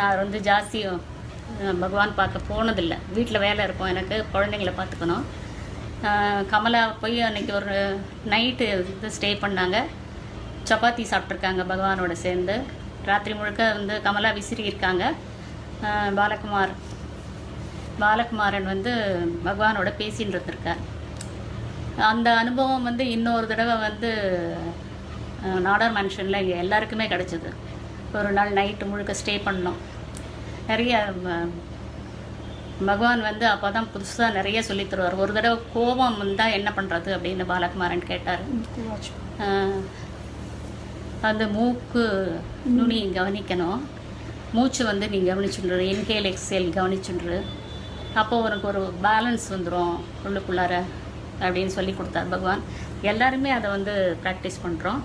நான் வந்து ஜாஸ்தியும் பகவான் பார்க்க போனதில்லை. வீட்டில் வேலை இருக்கும். எனக்கு குழந்தைங்கள பார்த்துக்கணும். கமலா போய் அன்னைக்கு ஒரு நைட்டு இது ஸ்டே பண்ணாங்க. சப்பாத்தி சாப்பிட்ருக்காங்க பகவானோட சேர்ந்து. ராத்திரி முழுக்க வந்து கமலா விசிறி இருக்காங்க பாலகுமார் பாலகுமாரன் வந்து பகவானோட பேசின்னு இருந்திருக்கார் அந்த அனுபவம் வந்து இன்னொரு தடவை வந்து நாடார் மேன்ஷனில் இங்கே எல்லாருக்குமே கிடச்சிது. ஒரு நாள் நைட்டு முழுக்க ஸ்டே பண்ணோம். நிறைய பகவான் வந்து அப்போ தான் புதுசாக நிறைய சொல்லித் தருவார். ஒரு தடவை கோபம் வந்தால் என்ன பண்ணுறது அப்படின்னு பாலகுமாரன் கேட்டார். அந்த மூக்கு நுனி கவனிக்கணும். மூச்சு வந்து நீ கவனிச்சுன்று இன்ஹேல் எக்ஸேல் கவனிச்சுன்று அப்போ உனக்கு ஒரு பேலன்ஸ் வந்துடும் உள்ளுக்குள்ளார அப்படின்னு சொல்லி கொடுத்தார் பகவான். எல்லாருமே அதை வந்து ப்ராக்டிஸ் பண்ணுறோம்